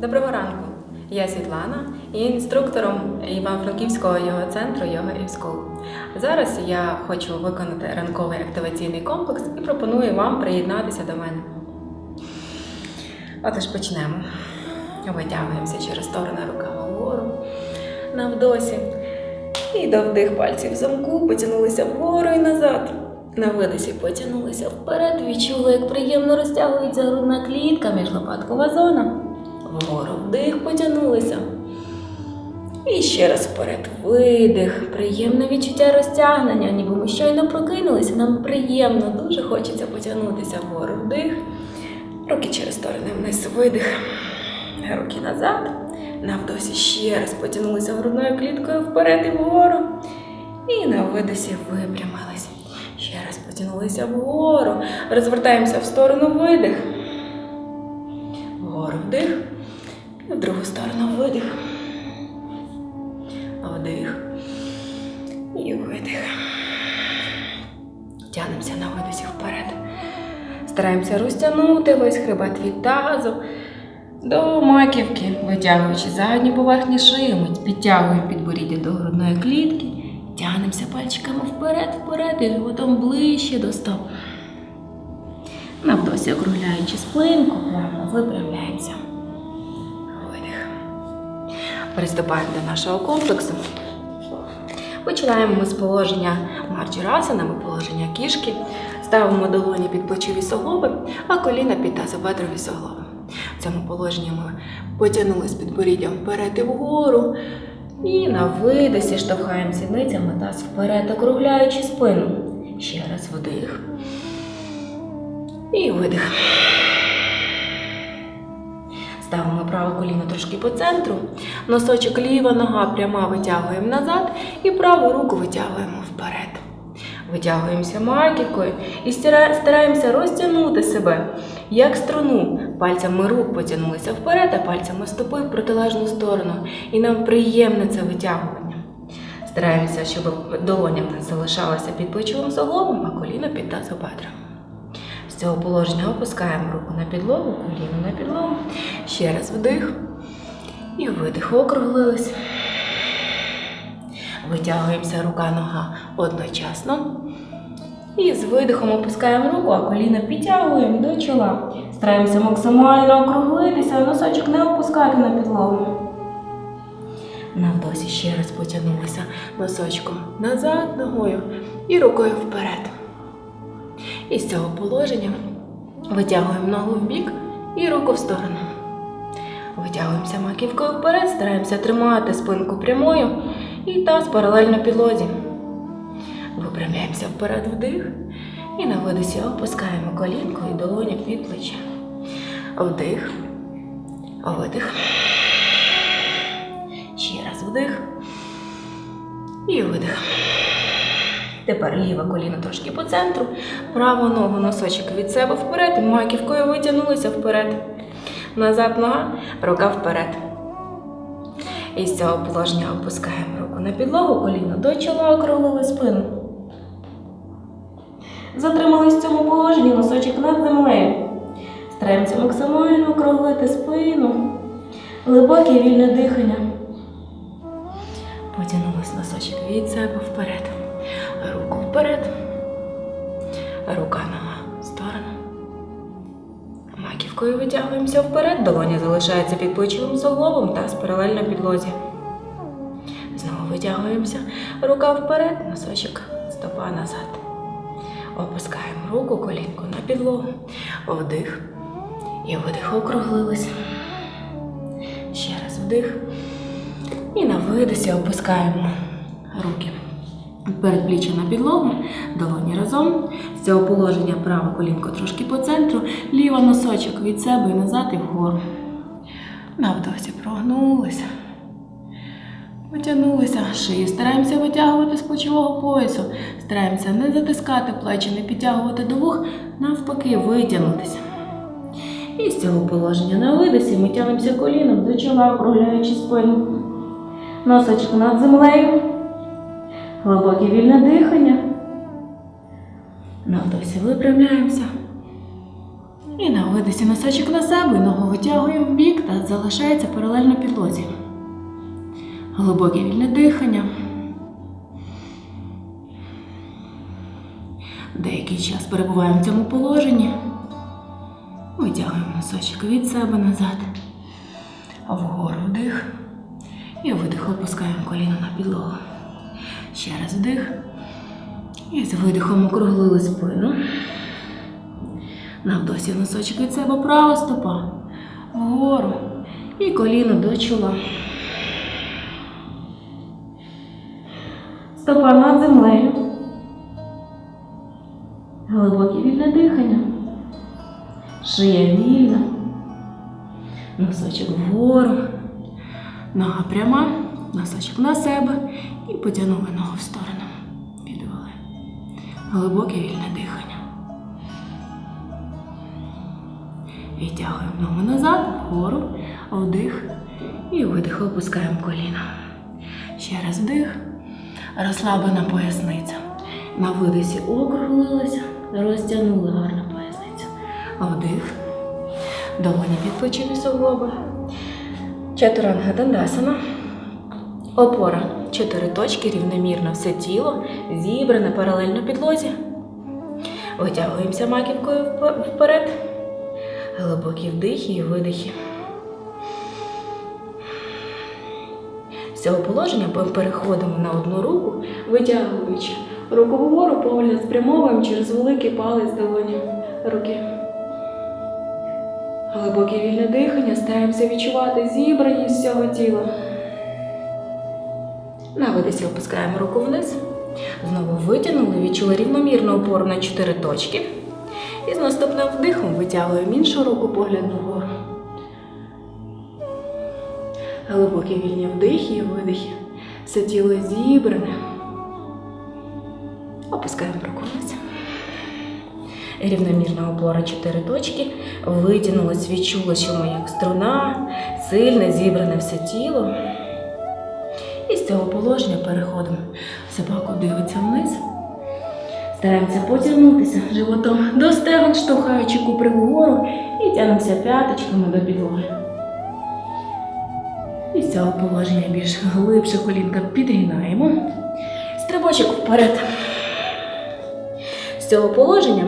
Доброго ранку. Я Світлана і інструктором Івано-Франківського його центру Йога і School. Зараз я хочу виконати ранковий активаційний комплекс і пропоную вам приєднатися до мене. Отож почнемо. Витягуємося через сторони рукава вгору на вдосі. І до вдих пальців в замку потягнулися вгору і назад. На видосі потягнулися вперед, відчули, як приємно розтягується грудна клітка між лопаткова зона. Вгору вдих потягнулися. І ще раз вперед видих. Приємне відчуття розтягнення, ніби ми щойно прокинулися. Нам приємно, дуже хочеться потягнутися вгору вдих. Руки через сторони вниз видих. Руки назад. Навдосі ще раз потягнулися грудною кліткою вперед і вгору. І на видосі випрямились. Ще раз потягнулися вгору. Розвертаємося в сторону видих. Вгору вдих. Другу сторону видих. Вдих. І видих. Тягнемося на видосі вперед. Стараємося розтягнути весь хребет від тазу до маківки, витягуючи задню поверхню шиї, ми підтягуємо підборіддя до грудної клітки, тягнемося пальчиками вперед, вперед і животом ближче до стоп. Навдосі округляючи спинку, плавно виправляємося. Приступаємо до нашого комплексу. Починаємо ми з положення марджерасанами, положення кішки. Ставимо долоні під плечові суглоби, а коліна під тазобедрові суглоби. В цьому положенні ми потягнули з підборіддям вперед і вгору. І на видосі штовхаємо сідницями таз вперед, округляючи спину. Ще раз вдих. І видих. Ставимо праве коліно трошки по центру, носочок ліва нога пряма витягуємо назад і праву руку витягуємо вперед. Витягуємося маківкою і стараємося розтягнути себе, як струну. Пальцями рук потягнулися вперед, а пальцями стопи в протилежну сторону. І нам приємне це витягування. Стараємося, щоб долоня в залишалася під плечовим суглобом, а коліно під тазобедром. З цього положення опускаємо руку на підлогу, коліно на підлогу. Ще раз вдих. І видих округлились. Витягуємося рука-нога одночасно. І з видихом опускаємо руку, а коліна підтягуємо до чола. Стараємося максимально округлитися, а носочок не опускати на підлогу. Навдосі ще раз потягнулися носочком назад ногою і рукою вперед. І з цього положення витягуємо ногу в бік і руку в сторону. Витягуємося маківкою вперед, стараємося тримати спинку прямою і таз паралельно підлозі. Випрямляємося вперед вдих і на видосі опускаємо колінку і долоні під плече. Вдих, видих. Ще раз вдих і видих. Тепер ліве коліно трошки по центру, праву ногу носочок від себе вперед, маківкою витягнулися вперед. Назад нога, рука вперед. І з цього положення опускаємо руку на підлогу, коліно до чола, округлили спину. Затримались в цьому положенні, носочок над землею. Стараємося максимально округлити спину, глибоке вільне дихання. Потягнулись носочок від себе вперед. Вперед. Рука в сторону. Маківкою витягуємося вперед, долоня залишається під плечовим суглобом та паралельно підлозі. Знову витягуємося. Рука вперед, носочок, стопа назад. Опускаємо руку, колінку на підлогу. Вдих. І видих округлились. Ще раз вдих. І на видосі опускаємо руки передпліччя на підлогу, долоні разом. З цього положення праве колінко трошки по центру, ліва носочок від себе і назад і вгору. Навдосі прогнулися. Витягнулися шию. Стараємося витягувати з плечового поясу. Стараємося не затискати плечі, не підтягувати до вух, навпаки, витягнутися. І з цього положення на видосі ми тягнемося коліном до чола, округляючи спину. Носочок над землею. Глибоке вільне дихання. Навдосі випрямляємося. І на видисі носочок на себе, ногу витягуємо в бік та залишається паралельно підлозі. Глибоке вільне дихання. Деякий час перебуваємо в цьому положенні. Витягуємо носочок від себе назад. Вгору вдих. І видих опускаємо коліно на підлогу. Ще раз вдих. І з видихом округлили спину. Навдосі носочок від себе права стопа. Вгору. І коліно до чола. Стопа над землею. Глибоке вільне дихання. Шия вільна. Носочок вгору. Нога пряма. Носочок на себе. І потягнули ногу в сторону. Підвели. Глибоке вільне дихання. Відтягуємо ногу назад, вгору, вдих і видих, опускаємо коліна. Ще раз вдих, розслаблена поясниця. На видисі округлилася, розтягнули гарно поясницю. Вдих, долоні підплечені суглоби. Чатуранга дандасана. Опора. Чотири точки, рівномірно все тіло, зібране паралельно підлозі. Витягуємося маківкою вперед. Глибокі вдихи і видихи. З цього положення переходимо на одну руку, витягуючи руку вгору, погляд спрямовуємо через великий палець долоні руки. Глибоке вільне дихання, стараємося відчувати зібраність всього тіла. На видисі опускаємо руку вниз. Знову витягнули, відчули рівномірну опору на чотири точки. І з наступним вдихом витягуємо іншу руку погляд вгору. Глибокі вільні вдихи і видихи. Все тіло зібране. Опускаємо руку вниз. Рівномірна опора чотири точки. Витягнулось, відчуло, що ми як струна, сильне, зібране все тіло. І з цього положення переходимо. Собаку дивиться вниз. Стараємося потягнутися животом до стегон, штовхаючи купри вгору і тягнемося п'яточками до підлоги. І з цього положення більш глибше колінка підгинаємо. Стрибочок вперед. З цього положення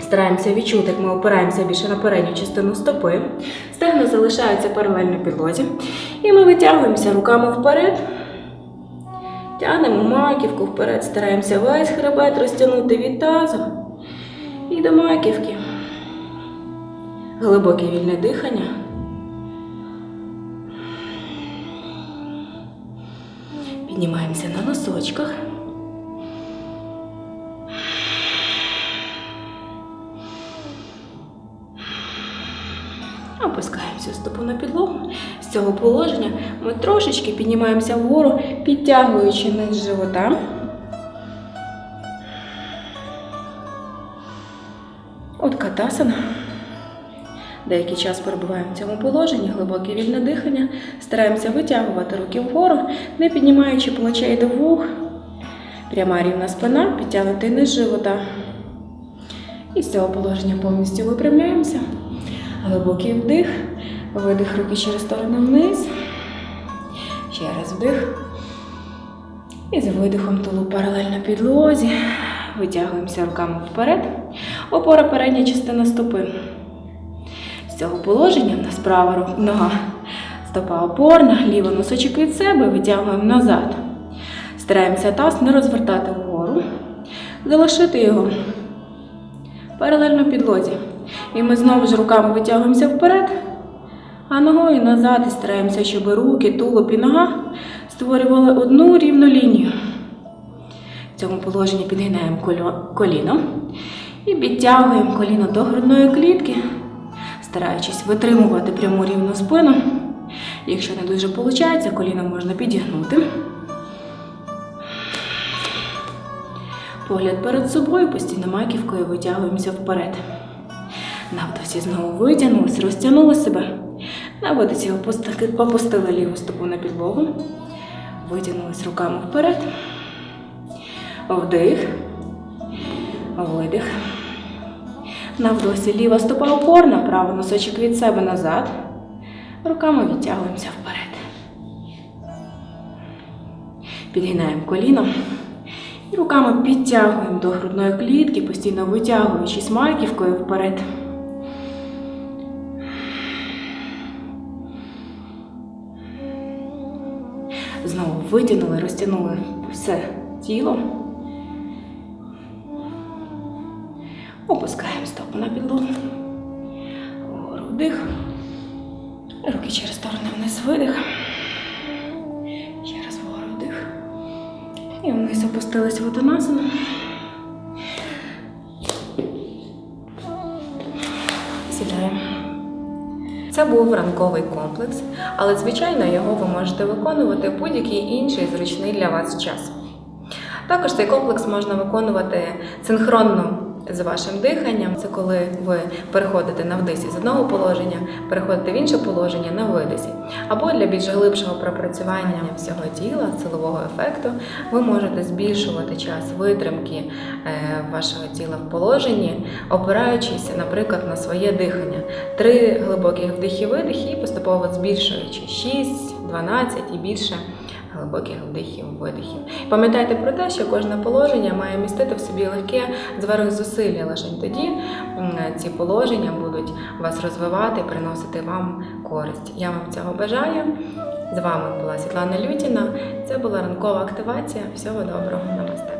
стараємося відчути, як ми опираємося більше на передню частину стопи. Стегна залишаються паралельно підлозі. І ми витягуємося руками вперед. Тягнемо маківку вперед, стараємося весь хребет розтягнути від тазу і до маківки. Глибоке вільне дихання. Піднімаємося на носочках. Опускаємося стопу на підлогу. З цього положення ми трошечки піднімаємося вгору, підтягуючи низ живота. От катасана. Деякий час перебуваємо в цьому положенні, глибоке вільне дихання. Стараємося витягувати руки вгору, не піднімаючи плечей до вух. Пряма рівна спина, підтягнутий низ живота. І з цього положення повністю випрямляємося. Глибокий вдих, видих руки через сторону вниз. Ще раз вдих. І з видихом тулу паралельно підлозі. Витягуємося руками вперед. Опора передня частина стопи. З цього положення в нас права нога. Стопа опорна, ліва носочок від себе, витягуємо назад. Стараємося таз не розвертати вгору, залишити його паралельно підлозі. І ми знову ж руками витягуємося вперед, а ногою назад і стараємося, щоб руки, тулуб і нога створювали одну рівну лінію. В цьому положенні підгинаємо коліно і підтягуємо коліно до грудної клітки, стараючись витримувати пряму рівну спину. Якщо не дуже виходить, коліно можна підігнути. Погляд перед собою, постійно маківкою витягуємося вперед. Навдосі знову витягнулись, розтягнули себе. На опусти- опустили ліву стопу на підлогу. Витягнулись руками вперед. Вдих. Видих. На вдосі ліва стопа опорна, правий носочок від себе назад. Руками відтягуємося вперед. Підгинаємо коліно. І руками підтягуємо до грудної клітки, постійно витягуючись маківкою вперед. Знову витягнули, розтягнули все тіло. Опускаємо стопу на підлогу. Вгору вдих. Руки через сторони вниз видих. Ще раз вгору вдих. І вниз опустились в отонасину. Сідаємо. Це був ранковий комплекс, але звичайно його ви можете виконувати в будь-який інший зручний для вас час. Також цей комплекс можна виконувати синхронно з вашим диханням. Це коли ви переходите на вдисі з одного положення, переходите в інше положення на видисі. Або для більш глибшого пропрацювання всього тіла, силового ефекту, ви можете збільшувати час витримки е, вашого тіла в положенні, опираючись, наприклад, на своє дихання. Три глибоких вдихи видихи і поступово збільшуючи 6, 12 і більше глибоких вдихів, видихів. Пам'ятайте про те, що кожне положення має містити в собі легке зверхзусилля. Лише тоді ці положення будуть вас розвивати, приносити вам користь. Я вам цього бажаю. З вами була Світлана Лютіна. Це була ранкова активація. Всього доброго, намасте.